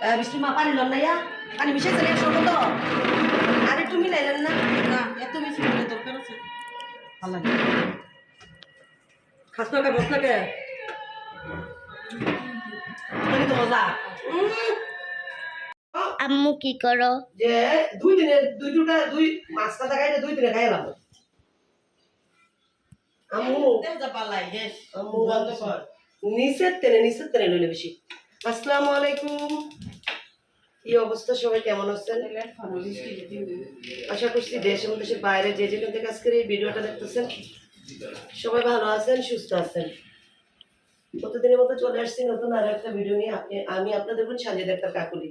আহ, বৃষ্টি মা পানি লন না ইয়া? পানি মিশাইছেন একশো তো আর একটু মিলাইলেন না? না এত বেশি দরকার আছে। ভালো লাগে। খাস না কে বস না কে? তো মজা। আম্মু কি করো? যে দুই দিনে দুই দুটা দুই মাছ কাটা খাইলে দুই দিনে খাই গেস আম্মু। কর। নিচের তেনে নিচের তেনে লইলে বেশি। আসসালামু আলাইকুম। কি অবস্থা? সবাই কেমন আছেন? আশা করছি দেশ এবং দেশের বাইরে যে যেখান থেকে আজকের এই ভিডিওটা দেখতেছেন, সবাই ভালো আছেন, সুস্থ আছেন? প্রতিদিনের মতো চলে আসছি নতুন আর একটা ভিডিও নিয়ে। আপনি, আমি আপনাদের বোন সাজিদ একটা কাকুলি।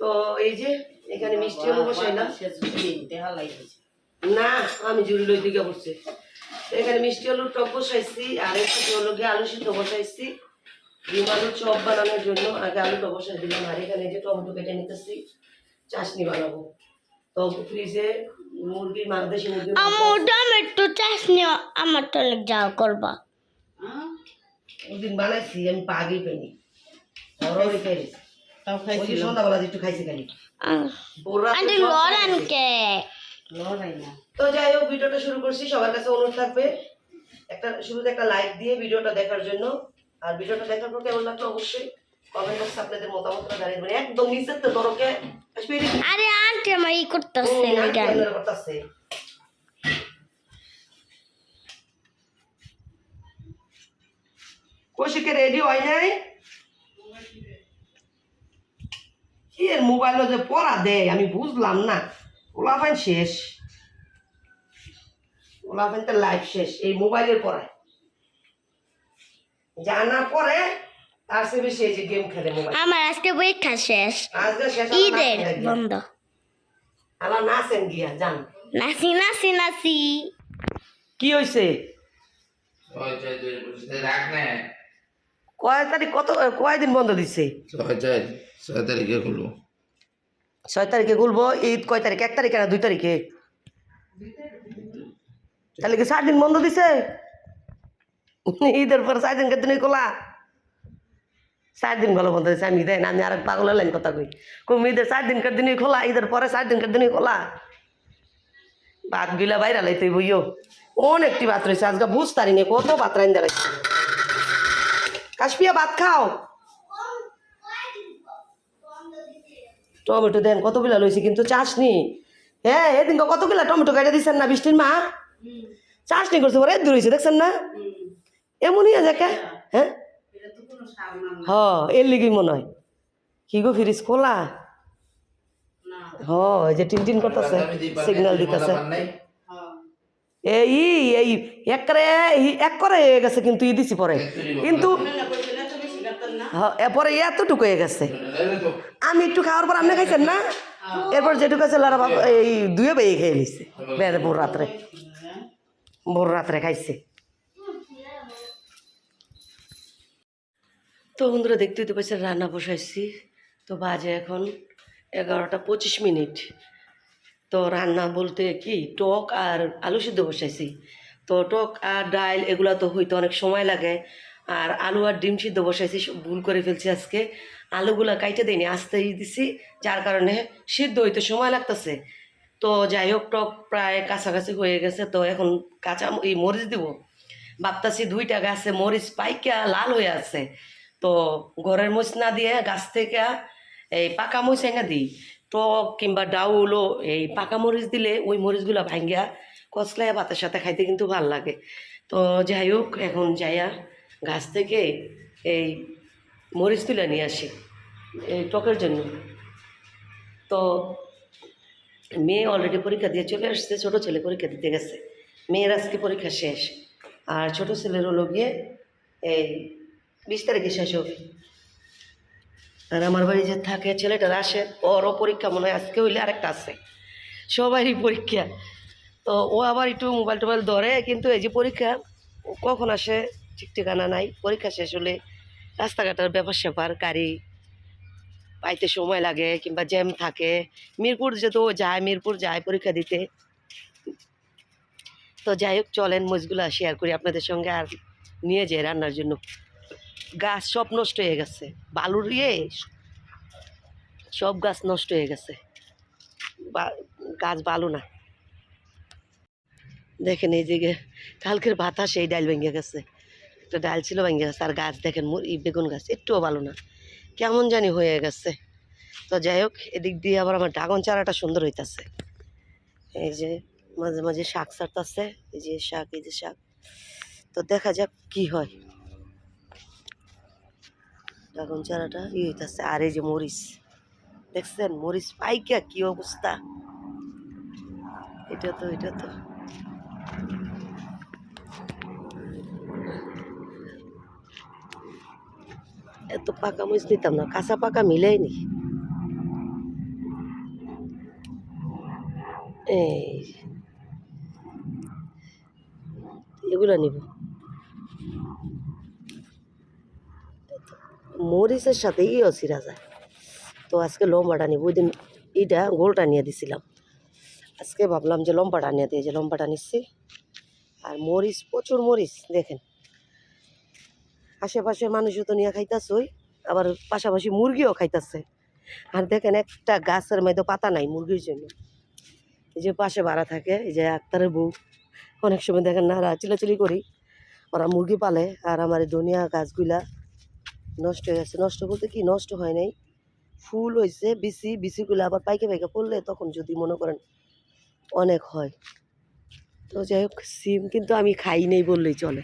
তো এই যে, এখানে মিষ্টি আলু বসাইলাম। না, আমি জুড়ি লই দিকে বসছি এখানে মিষ্টি আলুর টক বসাইছি, আর একটু হলো গিয়ে আলু সিদ্ধ বসাইছি। ডিম আলুর চপ বানানোর জন্য আগে আলুটা বসাই দিলাম আর এখানে যে টমেটো কেটে নিতেছি চাশনি বানাবো। তো ফ্রিজে মুরগির মাছ দেশি মুরগির মাংস আম্মু টমেটো চাটনি আমার তো অনেক যাও করবা। ওদিন বানাইছি আমি পাগি পেনি ওরাও রেখে। তাও খাইছিল? সন্ধ্যাবেলা একটু খাইছি খালি। আন্টি সব কে? তো যাই হোক ভিডিওটা শুরু করছি। সবার কাছে অনুরোধ থাকবে একটা শুরুতে একটা লাইক দিয়ে ভিডিওটা দেখার জন্য। আর ভিডিওটা দেখার পর কেমন লাগল অবশ্যই? কমেন্ট বক্সে আপনাদের মতামতটা জানিয়ে দেবেন। একদম নিচের তো দরকে আরে আন্টি আমার ই করতেছে ক্যামেরা কৌশিকে রেডি হয় নাই? কি এর মোবাইলে যে পড়া দেয় আমি বুঝলাম না। ওলাফাইন শেষ। ওলাফাইন তো লাইফ শেষ এই মোবাইলের পড়ায়। জানা পরে তার সে বেশি এই যে গেম খেলে মোবাইল আমার আজকে পরীক্ষা শেষ। আজকে শেষ ঈদের। বন্ধ। নাচেন গিয়া জান। নাসি নাসি নাসি কি হয়েছে কয় তারিখ কত কয়দিন বন্ধ দিচ্ছে ছয় তারিখে খুলবো। ছয় তারিখে খুলবো ঈদ কয় তারিখ এক তারিখে না দুই তারিখে? তাহলে কি সাত দিন বন্ধ দিছে? ঈদের পর চার দিন দিনই খোলা চার দিন ভালো বন্ধ আমি দেয় না আমি আর পাগল লাইন কথা কই। কম ঈদের চার দিনকার দিনই খোলা ঈদের পরে চার দিনকার দিনই খোলা ভাত গিলা বাইরে লাইতে বইও অনেকটি ভাত রয়েছে আজকে বুঝতে পারিনি কত ভাত রাইন দাঁড়াইছে কাশপিয়া ভাত খাও। টমেটো দেন কত কিলো লইছি কিন্তু চাষনি হ্যাঁ এদিন কত কিলো টমেটো কেটে দিচ্ছেন না বৃষ্টির মা? চাষনি করছে পরে দূর হয়েছে দেখছেন না? এমনই আছে কে হ্যাঁ? হ এর লিগি মনে হয়। কি গো ফ্রিজ খোলা হ এই যে টিন টিন করতেছে সিগন্যাল দিতেছে। হ্যাঁ এই এই এক করে এক করে হয়ে গেছে কিন্তু ই দিছি পরে। কিন্তু কাটতাম এরপরে এতটুকু হয়ে গেছে। আমি একটু খাওয়ার পর আপনি খাইছেন না? এরপর যেটুকু আছে লারা বাবা এই দুয়ে বেয়ে খেয়ে নিছে। ভোর রাত্রে। ভোর রাত্রে খাইছে। তো বন্ধুরা দেখতে তো পাচ্ছেন রান্না বসাইছি। তো বাজে এখন এগারোটা পঁচিশ মিনিট। তো রান্না বলতে কি, টক আর আলু সিদ্ধ বসাইছি। তো টক আর ডাল এগুলো তো হইতে অনেক সময় লাগে। আর আলু আর ডিম সিদ্ধ বসাইছি ভুল করে ফেলছি আজকে। আলুগুলা কাইটে দিইনি, আস্তেই দিছি, যার কারণে সিদ্ধ হইতে সময় লাগতেছে। তো যাই হোক, টক প্রায় কাছাকাছি হয়ে গেছে, তো এখন কাঁচা এই মরিচ দিব। ভাবতাছি দুইটা গাছে মরিচ পাইকা লাল হয়ে আছে। তো ঘরের মরিচ না দিয়ে গাছ থেকে এই পাকা মরিচ এনে দিই। টক কিংবা ডাউলও এই পাকা মরিচ দিলে ওই মরিচগুলো ভাঙ্গিয়া কচলাইয়া ভাতের সাথে খাইতে কিন্তু ভালো লাগে। তো যাই হোক, এখন যাইয়া গাছ থেকে এই মরিচ তুলে নিয়ে আসি এই টকের জন্য। তো মেয়ে অলরেডি পরীক্ষা দিয়ে চলে আসছে, ছোটো ছেলে পরীক্ষা দিতে গেছে। মেয়ের আজকে পরীক্ষা শেষ। আর ছোটো ছেলের হলো গিয়ে এই বিশ তারিখে শেষ হবে। আর আমার বাড়ি যে থাকে, ছেলেটার আসে, ওরও পরীক্ষা মনে হয় আজকে হইলে আরেকটা আছে। সবারই পরীক্ষা। তো ও আবার একটু মোবাইল টোবাইল ধরে, কিন্তু এই যে পরীক্ষা কখন আসে, ঠিক ঠিকানা নাই। পরীক্ষা শেষ হলে রাস্তাঘাটের ব্যাপার স্যাপার, গাড়ি পাইতে সময় লাগে, কিংবা জ্যাম থাকে। মিরপুর যেহেতু ও যায়, মিরপুর যায় পরীক্ষা দিতে। তো যাই হোক, চলেন মজগুলো শেয়ার করি আপনাদের সঙ্গে আর নিয়ে যাই রান্নার জন্য। গাছ সব নষ্ট হয়ে গেছে। বালুর ইয়ে সব গাছ নষ্ট হয়ে গেছে। গাছ ভালো না। দেখেন এই দিকে কালকের বাতাস, এই ডাল ভেঙে গেছে। একটা ডাল ছিল, ভেঙে গেছে। আর গাছ দেখেন এই বেগুন গাছ একটুও ভালো না। কেমন জানি হয়ে গেছে। তো যাই হোক, এদিক দিয়ে আবার আমার ড্রাগন চারাটা সুন্দর হইতাছে। এই যে মাঝে মাঝে শাক সারতাছে এই যে শাক, এই যে শাক। তো দেখা যাক কি হয়। ড্রাগন চারাটা ই হইতাছে আর এই যে মরিচ দেখছেন মরিচ পাইকা কি অবস্থা এটা তো এটা তো এত পাকা মরিচ নিতাম না কাঁচা পাকা মিলেই নি এই এগুলো নিব মরিচের সাথে ইও ছিঁড়া যায়। তো আজকে লম্বাটা নিব, ওই দিন এইটা গোলটা নিয়ে দিছিলাম। আজকে ভাবলাম যে লম্বাটা নিয়ে দিয়ে যে লম্বাটা নিচ্ছি। আর মরিচ, প্রচুর মরিচ, দেখেন। আশেপাশে মানুষও তো নিয়ে খাইতাছই, আবার পাশাপাশি মুরগিও খাইতাছে। আর দেখেন একটা গাছের মধ্যে পাতা নাই মুরগির জন্য। এই যে পাশে ভাড়া থাকে, এই যে আক্তারের বউ। অনেক সময় দেখেন না চিলাচিলি করি। ওরা মুরগি পালে, আর আমার এই ধনিয়া গাছগুলা নষ্ট হয়ে গেছে নষ্ট বলতে কি? নষ্ট হয় নাই। ফুল হয়েছে বিসি বিসিগুলো আবার পাইকে পাইকে পড়লে তখন যদি মনে করেন অনেক হয়। তো যাই হোক, সিম কিন্তু আমি খাই নেই বললেই চলে।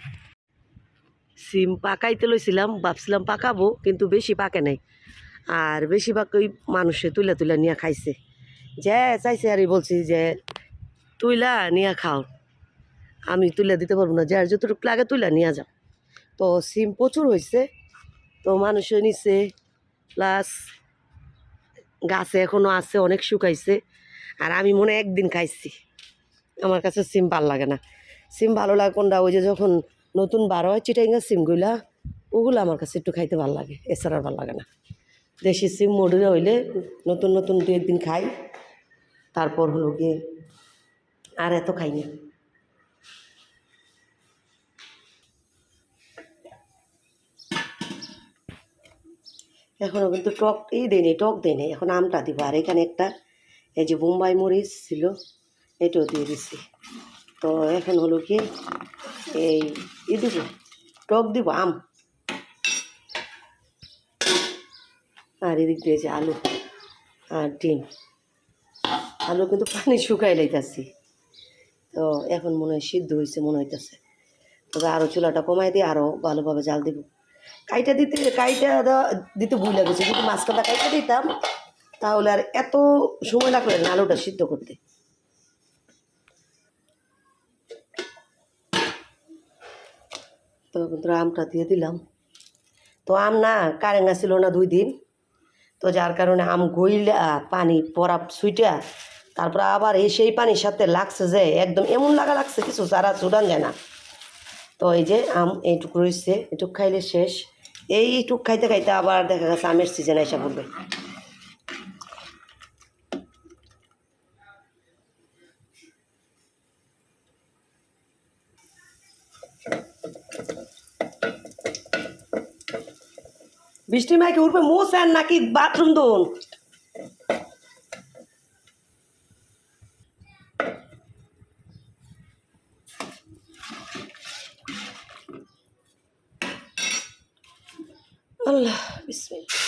সিম পাকাইতে লইছিলাম, ভাবছিলাম পাকাবো, কিন্তু বেশি পাকে নাই। আর বেশিরভাগ ওই মানুষে তুলে তুলে নিয়ে খাইছে। যে চাইছে আর বলছি যে, তুইলা নিয়ে খাও। আমি তুলে দিতে পারব না। যার যতটুকু লাগে তুইলা নিয়ে যাও। তো সিম প্রচুর হয়েছে তো মানুষে নিছে প্লাস গাছে এখনও আছে, অনেক শুকাইছে। আর আমি মনে একদিন খাইছি। আমার কাছে সিম ভালো লাগে না। সিম ভালো লাগে কোনটা? ওই যে যখন নতুন বার হয় চিটাইঙ্গা সিমগুলা ওগুলো আমার কাছে একটু খাইতে ভালো লাগে এছাড়া ভালো লাগে না। দেশি সিম মডুরে হইলে নতুন নতুন দু একদিন খাই। তারপর হলো গিয়ে আর এত খাই না। এখনও কিন্তু টক, এই দেয়নি, টক দেয়নি, এখন আমটা দিব। আর এখানে একটা, এই যে বোম্বাই মরিচ ছিল, এটাও দিয়ে দিছি। তো এখন হলো কি, এই ই দিব টক দিব, আম। আর এদিক দিয়ে যে আলু আর ডিম। আলু কিন্তু পানি শুকাই লাইতাছি। তো এখন মনে হয় সিদ্ধ হয়েছে মনে হইতেছে। তবে আরও চুলাটা কমাই দিয়ে আরও ভালোভাবে জাল দিব। কাইটা দিতে কাইটা দিতে ভুল লাগেছে যদি মাঝখানটা কাইটা দিতাম, তাহলে আর এত সময় লাগল না আলুটা সিদ্ধ করতে। তো বন্ধুরা, আমটা দিয়ে দিলাম। তো আম না, কারেঙ্গা ছিল না দুই দিন। তো যার কারণে আম গইলা, পানি পরা সুইটা, তারপর আবার এই সেই পানির সাথে লাগছে যে, একদম এমন লাগা লাগছে, কিছু সারা চুডান যায় না। তো এই যে আম এইটুকু রয়েছে এটুক খাইলে শেষ। এইটুক খাইতে খাইতে আবার দেখা গেছে আমের সিজন এসে পড়বে। বৃষ্টি মাইকে উঠবে মোসান নাকি বাথরুম দোন আল্লাহ, বিসমিল্লাহ।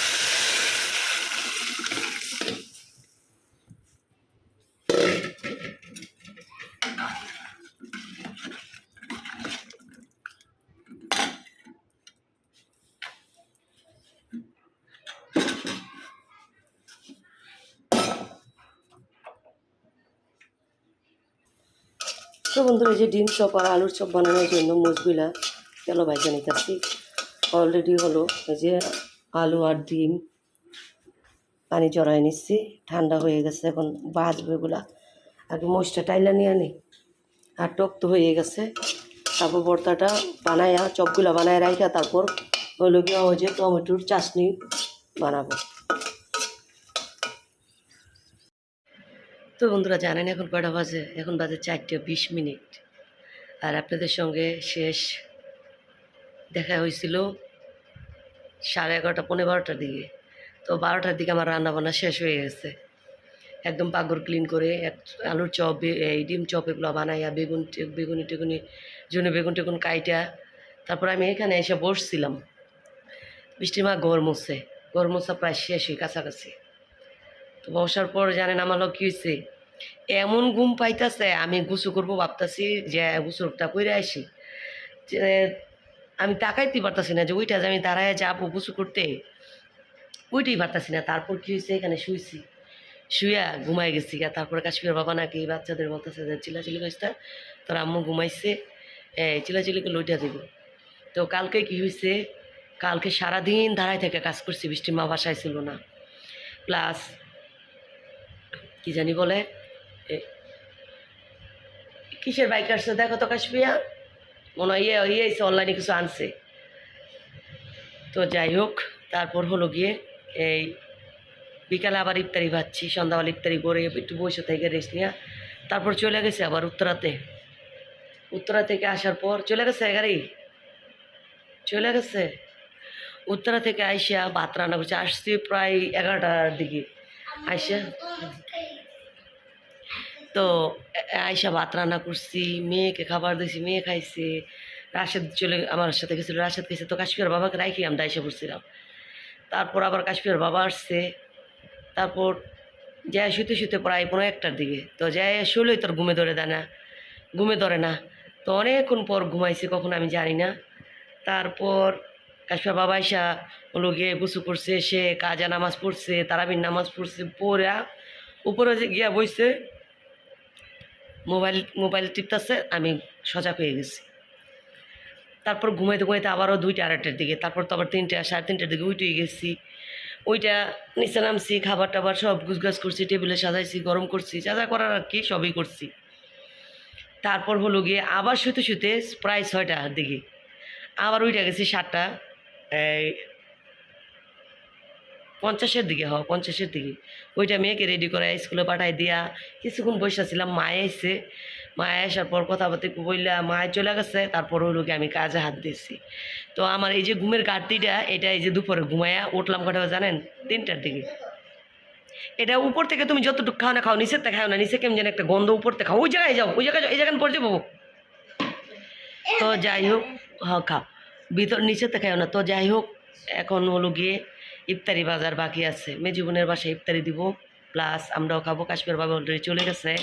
তো বন্ধুরা যে ডিম চপ আর আলুর চপ বানানোর জন্য মুচগুলা তেলো ভাইজা নিতেছি। অলরেডি হলো এই যে আলু আর ডিম। পানি জড়াই নিচ্ছি, ঠান্ডা হয়ে গেছে, এখন বাজবে এগুলা আগে মোষটা টাইলা নিয়ে আনি, আর টক তো হয়ে গেছে। তারপর ভর্তাটা বানায়া, চপগুলা বানায় রাখা তারপর হলো গিয়ে ওই যে টমেটোর চাটনি বানাবো। তো বন্ধুরা জানেন এখন কটা বাজে? এখন বাজে চারটে বিশ মিনিট। আর আপনাদের সঙ্গে শেষ দেখা হয়েছিল সাড়ে এগারোটা পনেরো বারোটার দিকে। তো বারোটার দিকে আমার রান্না বান্না শেষ হয়ে গেছে। একদম পাগর ক্লিন করে এক আলুর চপ এই ডিম চপ এগুলো বানাইয়া বেগুন বেগুনি টেগুনি জন্য বেগুন টেগুন কাইটা, তারপর আমি এখানে এসে বসছিলাম। বৃষ্টির মা ঘর মুছে, ঘর মোছা প্রায় শেষই কাছাকাছি। তো বসার পর জানেন আমার লোক কী হয়েছে? এমন ঘুম পাইতেছে, আমি গুছু করব ভাবতাছি যে গুছুরটা করে আসি। আমি তাকাইতে পারতাছি না যে ওইটা যে আমি দাঁড়ায় যাব গুছু করতে, ওইটাই পারতাছি না। তারপর কী হয়েছে এখানে শুইছি। শুয়া ঘুমাই গেছি তারপরে কাশ্মীর বাবা নাকি বাচ্চাদের বলতেছে যে চিলাচিলি কাজটা তোর আম্মু ঘুমাইছে এই চিলাচিলিকে লইটা দিব। তো কালকে কি হয়েছে কালকে সারাদিন দাঁড়ায় থেকে কাজ করছি বৃষ্টির মা বাসায় ছিল না। প্লাস, কি জানি বলে কিসের বাইক আসছে দেখো তো কাশ্মীরা মনে হয় ইয়ে ইয়ে অনলাইনে কিছু আনছে। তো যাই হোক, তারপর হলো গিয়ে এই বিকালে আবার ইফতারি ভাচ্ছি সন্ধ্যাবেলা ইফতারি করে একটু বসে থেকে রেস্ট নিয়ে। তারপর চলে গেছে আবার উত্তরাতে। উত্তরা থেকে আসার পর, চলে গেছে গাড়ি? চলে গেছে? উত্তরা থেকে আইসা ভাত রান্না করছে, আসছি প্রায় এগারোটার দিকে। আইসা? তো আয়সা ভাত রান্না করছি, মেয়েকে খাবার দিয়েছি মেয়ে খাইছে। রাশেদ চলে, আমার সাথে গেছিল, রাশেদ খাইছে তো কাশ্মীর বাবাকে রাখি আমরা এসে পড়ছিলাম। তারপর আবার কাশ্মীর বাবা আসছে। তারপর যায় শুতে শুতে প্রায় পনেরো একটার দিকে। তো যায় শুলেই তোর ঘুমে ধরে দেয় না, ঘুমে ধরে না। তো অনেকক্ষণ পর ঘুমাইছে, কখন আমি জানি না। তারপর কাশ্মীর বাবা এসা হলো গিয়ে গুছু করছে, সে কাজা নামাজ পড়ছে, তারাবির নামাজ পড়ছে, পড়া, উপরে গিয়া বইছে মোবাইল মোবাইল টিপতেছে, আমি সজাগ হয়ে গেছি। তারপর ঘুমাইতে ঘুমাইতে আবারও দুইটা আড়াইটার দিকে, তারপর তো আবার তিনটা, সাড়ে তিনটার দিকে উঠে গেছি। ওইটা নিচে নামছি, খাবার টাবার সব গুছগাছ করছি, টেবিলে সাজাইছি, গরম করছি, যা যা করার আর কি, সবই করছি। তারপর হলো গিয়ে আবার শুতে শুতে প্রায় ছয়টার দিকে, আবার উঠে গেছি সাতটা পঞ্চাশের দিকে হওয়া পঞ্চাশের দিকে। ওইটা মেয়েকে রেডি করে স্কুলে পাঠাই দিয়া কিছুক্ষণ বসেছিলাম মায়ে এসে মায়ে আসার পর কথাবার্তা একটু বললা, মায়ে চলে গেছে, তারপর হলো কি আমি কাজে হাত দিয়েছি। তো আমার এই যে ঘুমের ঘাটতিটা, এটা এই যে দুপুরে ঘুমায়া উঠলাম কটা জানেন? তিনটার দিকে। এটা উপর থেকে তুমি যতটুকু খাও না খাও, নিচের থেকে খাও না, নিচে কেমন যেন একটা গন্ধ উপর থেকে খাও। ওই জায়গায় যাও, ওই জায়গায় যাও, এই জায়গায় পড়ে যাব। তো যাই হোক হ্যাঁ খাও। ভিতর নিচে থেকে খাও না। তো যাই হোক, এখন হলো গিয়ে ইফতারি বাজার বাকি আছে। মেজুবনের বাসায় ইফতারি দিব। প্লাস আমরাও খাব। কাশ্মীর বাবা অলরেডি চলে গেছে।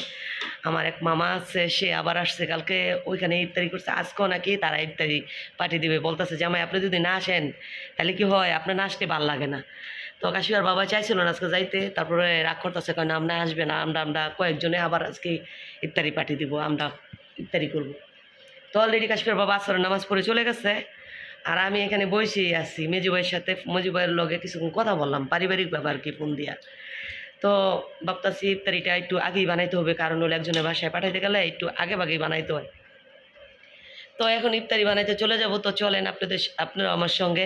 আমার এক মামা আছে, সে আবার আসছে। কালকে ওইখানে ইফতারি করছে। আজকেও নাকি তারা ইফতারি পাঠিয়ে দিবে। বলতেছে, জামাই, আপনি যদি না আসেন, তাহলে কি হয়? আপনার না আসতে ভালো লাগে না। তো কাশ্মীর বাবা চাইছিল না আজকে যাইতে। তারপরে রাগ করতেছে কারণ আমরা আসবে না। আমরা আমরা কয়েকজনে আবার আজকে ইফতারি পাঠিয়ে দিব। আমরা ইফতারি করব। তো অলরেডি কাশ্মীর বাবা আসর নামাজ পড়ে চলে গেছে। আর আমি এখানে বসে আছি, মেজু ভাইয়ের সাথে, মজু ভাইয়ের লগে কিছুক্ষণ কথা বললাম, পারিবারিক ব্যাপার কি ফোন দিয়া। তো ভাবতাছি ইফতারিটা একটু আগেই বানাইতে হবে, কারণ হলো একজনের বাসায় পাঠাইতে গেলে একটু আগে আগেই বানাইতে হয়। তো এখন ইফতারি বানাইতে চলে যাব, তো চলেন আপনাদের আপনারা আমার সঙ্গে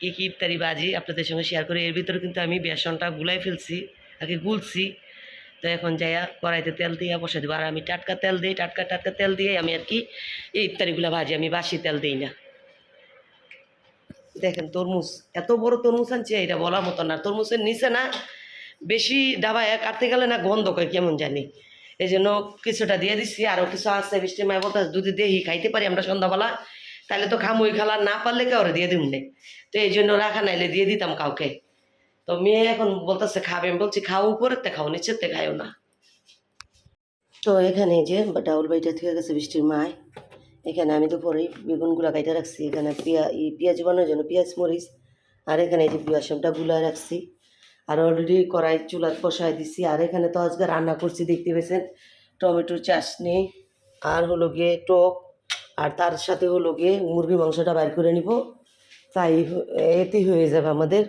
কী কী ইফতারি বাজি আপনাদের সঙ্গে শেয়ার করি। এর ভিতরে কিন্তু আমি বেসনটা গুলাই ফেলছি, আগে গুলছি, তো এখন যাইয়া কড়াইতে তেল দিয়ে বসে দেবো। আর আমি টাটকা তেল দিই, টাটকা টাটকা তেল দিয়ে আমি আর কি এই ইফতারিগুলো ভাজি আমি বাসি তেল দিই না। দেখেন তরমুজ, এত বড় তরমুজ আনছে এটা বলার মতো না। তরমুজের নিচে না বেশি ডাবায় কাটতে গেলে না গন্ধ করে, কেমন জানি। এই জন্য কিছুটা দিয়ে দিচ্ছি আরও কিছু আছে বৃষ্টি মায় বলতে যদি দেহি খাইতে পারি আমরা সন্ধ্যাবেলা। তাহলে তো খামুই খালা না পারলে কাউরে দিয়ে দিব না। তো এই জন্য রাখা নাইলে দিয়ে দিতাম কাউকে। তো মেয়ে এখন বলতেছে, খাবে। আমি বলছি, খাও উপরেতে খাও নিচেতে খাইও না। তো এখানে যে ডাউল বাড়িটা থেকে গেছে বৃষ্টির মায়। এখানে আমি দুপুরে বেগুনগুলা কাইটা রাখছি, এখানে পেঁয়া পেঁয়াজ বানানোর জন্য পেঁয়াজ মরিচ, আর এখানে এই যে পেঁয়াজটা গুলা রাখছি। আর অলরেডি কড়াই চুলাত বসাই দিছি, আর এখানে তো আজকে রান্না করছি, দেখতে পেয়েছেন? টমেটোর চাটনি, আর হলো গিয়ে টক, আর তার সাথে হলো গিয়ে মুরগি মাংসটা বাইর করে নিব। তাই এতেই হয়ে যাবে আমাদের।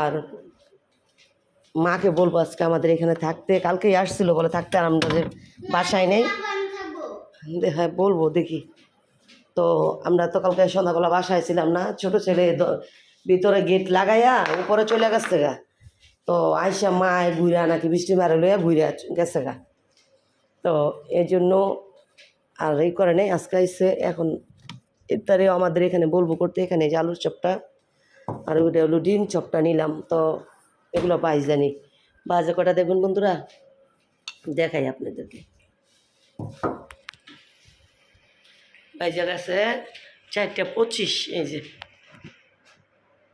আর মাকে বলব আজকে আমাদের এখানে থাকতে, কালকেই আসছিল বলে থাকতে আর আমাদের বাসায় নেই। হ্যাঁ বলব, দেখি। তো আমরা তো কালকে সন্ধ্যাবেলা বাসায় ছিলাম না, ছোট ছেলে ভিতরে গেট লাগাইয়া উপরে চলে গেছে গা। তো আইসা মায় ঘুরা নাকি বৃষ্টি মারে লইয়া ঘুরা গেছে গা। তো এই জন্য আর এই করে নেই, আজকে আইসে এখন ইফতারে আমাদের এখানে বলব করতে, এখানে যে আলুর চপটা আর ওইটা হলো ডিম চপটা নিলাম। তো এগুলো বাইশ জানি। বাজে কটা দেখুন বন্ধুরা? দেখাই আপনাদেরকে। বাইজা গেছে চারটা পঁচিশ, এই যে।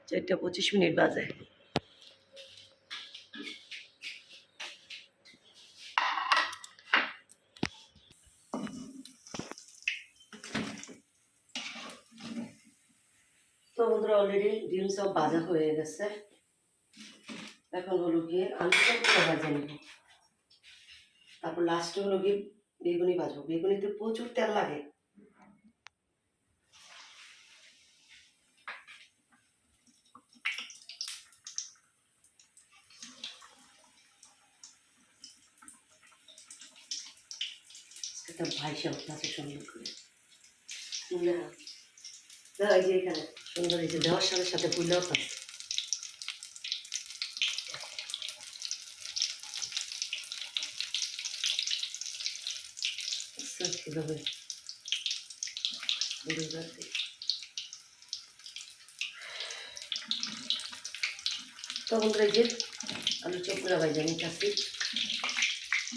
চারটা পঁচিশ মিনিট বাজে। অলরেডি ডিম সব হয়ে গেছে। এখন হলো গিয়ে তারপর লাস্টে হলো গিয়ে বেগুনি ভাজবো। বেগুনিতে প্রচুর তেল লাগে। একটা ভাইসা উঠতেছে সুন্দর করে না। দাঁড়া, এই যে এখানে। সুন্দর এই যে দেওয়ার সাথে সাথে থাকে আচ্ছা, কীভাবে। তো বন্ধুরা যে আলু চপগুলা ভাই জানি কাছি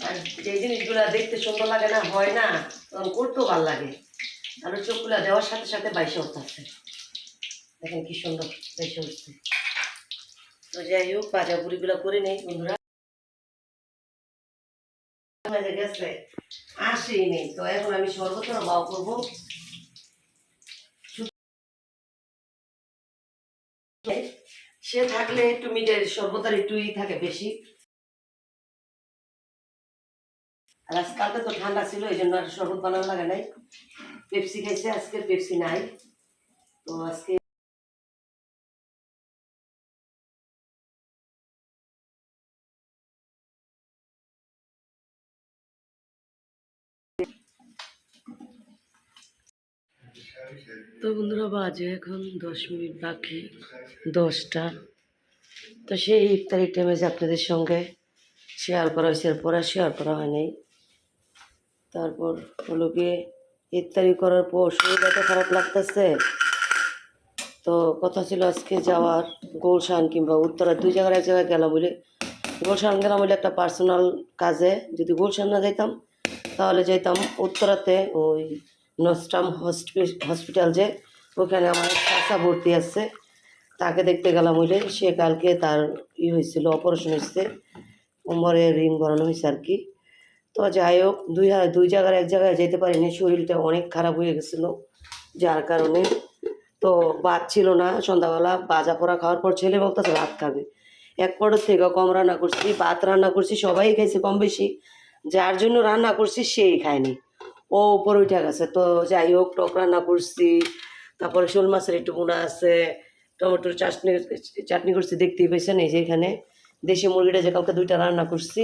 আর যে জিনিসগুলা দেখতে সুন্দর লাগে না, হয় না, তখন করতেও ভালো লাগে। আলু চপগুলা দেওয়ার সাথে সাথে বাইশে উঠতেছে। দেখেন কি সুন্দর বাইশে উঠছে। তো যাই হোক ভাজা পুরিগুলো করে নেই, বন্ধুরা। তো এখন আমি করব। সে থাকলে একটু মিটের সর্বতার একটু ই থাকে বেশি। আর আজকালকে তো ঠান্ডা ছিল, এই জন্য আর শরবত বানানো লাগে নাই। পেপসি খাইছে আজকে, পেপসি নাই। তো আজকে তো বন্ধুরা, বাজে এখন দশ মিনিট বাকি, দশটা। তো সেই ইফতারির টাইমে যে আপনাদের সঙ্গে শেয়ার করা হয়েছে, এরপর শেয়ার করা হয় নাই। তারপর হলো গিয়ে ইফতারি করার পর শরীরটা খারাপ লাগতেছে। তো কথা ছিল আজকে যাওয়ার গোলশান কিংবা উত্তরা, দুই জায়গায় এক জায়গায় গেলাম বলে। গোলশান গেলাম বলে একটা পার্সোনাল কাজে। যদি গুলশান না যাইতাম, তাহলে যাইতাম উত্তরাতে ওই নস্টাম হসপিটাল যে। ওখানে আমার চাচা ভর্তি আছে। তাকে দেখতে গেলাম বলে। সে কালকে তার ই হয়েছিল অপারেশন হয়েছে। কোমরে রিং ভরানো হয়েছে আর কি। তো যাই হোক, দুই দুই জায়গার এক জায়গায় যেতে পারিনি, শরীরটা অনেক খারাপ হয়ে গেছিল, যার কারণে তো ভাত ছিল না সন্ধ্যাবেলা বাজা পোড়া খাওয়ার পর ছেলে বলতেছে, ভাত খাবে। এক পরের থেকে কম রান্না করছি, ভাত রান্না করছি, সবাই খাইছে কম বেশি, যার জন্য রান্না করছি সেই খায়নি। ও উপরে উঠে গেছে, তো যাই হোক, টক রান্না করছি, তারপরে শোল মাছের একটু বোনা আছে, টমেটোর চাটনি চাটনি করছি, দেখতেই পেয়েছেন এই যে এখানে। দেশি মুরগিটা যে কালকে দুইটা রান্না করছি,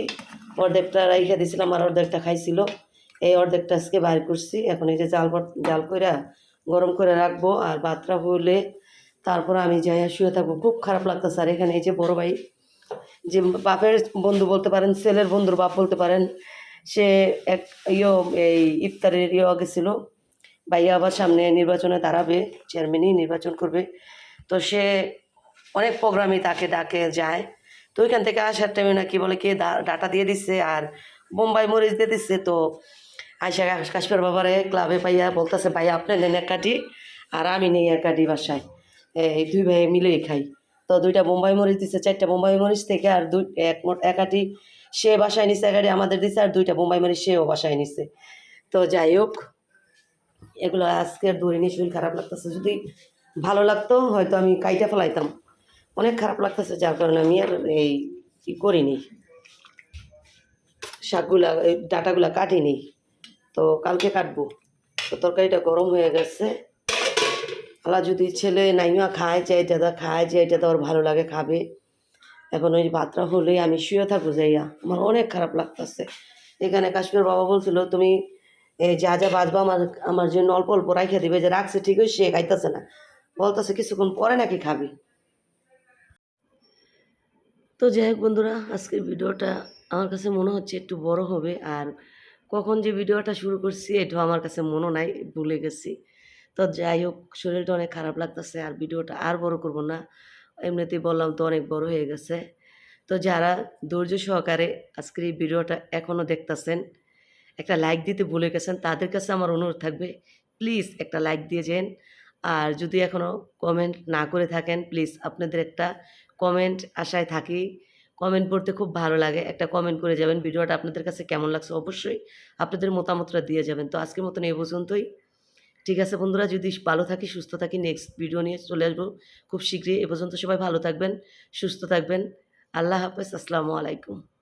অর্ধেকটা রাইখা দিয়েছিলাম আর অর্ধেকটা খাইছিল। এই অর্ধেকটা আজকে বাইর করছি। এখন এই যে জাল জাল কইরা গরম করে রাখব আর ভাতটা হলে তারপর আমি যাই শুয়ে থাকব। খুব খারাপ লাগতেছে। আর এখানে এই যে বড় ভাই, যে বাপের বন্ধু বলতে পারেন, ছেলের বন্ধুর বাপ বলতে পারেন, সে এক ইয়ে এই ইফতারের ইয়ে গেছিল ভাইয়া আবার সামনে নির্বাচনে দাঁড়াবে চেয়ারম্যানই নির্বাচন করবে। তো সে অনেক প্রোগ্রামে তাকে ডাকে, যায়। তো ওইখান থেকে আসার টাইমে নাকি বলে কে ডাটা দিয়ে দিচ্ছে আর বোম্বাই মরিচ দিয়ে দিচ্ছে তো আয়সা কাশ্মীর বাবারে ক্লাবে পাইয়া বলতেছে, ভাই, আপনি নেন এক কাঠি আর আমি নেই এক কাঠি বাসায়। এই দুই ভাই মিলেই খাই। তো দুইটা বোম্বাই মরিচ দিচ্ছে চারটা বোম্বাই মরিচ থেকে আর দুই এক এক আটি সে বাসায় নিচ্ছে এক আটি আমাদের দিচ্ছে আর দুইটা বোম্বাই মরিচ সেও বাসায় নিচ্ছে তো যাই হোক, এগুলো আজকে ধরিনি শরীর খারাপ লাগতেছে। যদি ভালো লাগতো, হয়তো আমি কাইটা ফেলাইতাম। অনেক খারাপ লাগতেছে, যার কারণে আমি আর এই কি করিনি। শাকগুলা, এই ডাটাগুলা কাটিনি। তো কালকে কাটবো। তো তরকারিটা গরম হয়ে গেছে। আলা যদি ছেলে নাইমা খায়, যে এটা দা খায়, যে এটা ওর ভালো লাগে, খাবে। এখন ওই ভাতটা হলেই আমি শুয়ে থাকব যাইয়া। আমার অনেক খারাপ লাগতেছে। এখানে কাশ্মীর বাবা বলছিল, তুমি এই যা যা বাজবা আমার আমার জন্য অল্প অল্প রাইখে দিবে। যে রাখছে ঠিক হয়েছে সে খাইতেছে না। বলতেছে, কিছুক্ষণ পরে নাকি খাবি? তো যাই হোক বন্ধুরা, আজকের ভিডিওটা আমার কাছে মনে হচ্ছে একটু বড় হবে, আর কখন যে ভিডিওটা শুরু করছি এটাও আমার কাছে মনে নাই, ভুলে গেছি। তো যাই হোক, শরীরটা অনেক খারাপ লাগতেছে, আর ভিডিওটা আর বড় করব না। এমনিতেই বললাম তো অনেক বড় হয়ে গেছে। তো যারা ধৈর্য সহকারে আজকের এই ভিডিওটা এখনও দেখতাছেন, একটা লাইক দিতে ভুলে গেছেন, তাদের কাছে আমার অনুরোধ থাকবে, প্লিজ একটা লাইক দিয়ে যেন। আর যদি এখনও কমেন্ট না করে থাকেন, প্লিজ আপনাদের একটা কমেন্ট আশায় থাকি। কমেন্ট পড়তে খুব ভালো লাগে। একটা কমেন্ট করে যাবেন, ভিডিওটা আপনাদের কাছে কেমন লাগছে অবশ্যই আপনাদের মতামতটা দিয়ে যাবেন। তো আজকের মতন এই পর্যন্তই। ঠিক আছে বন্ধুরা, যদি ভালো থাকি, সুস্থ থাকি নেক্সট ভিডিও নিয়ে চলে আসব খুব শীঘ্রই। এ পর্যন্ত সবাই ভালো থাকবেন, সুস্থ থাকবেন। আল্লাহ হাফেজ, আসসালামু আলাইকুম।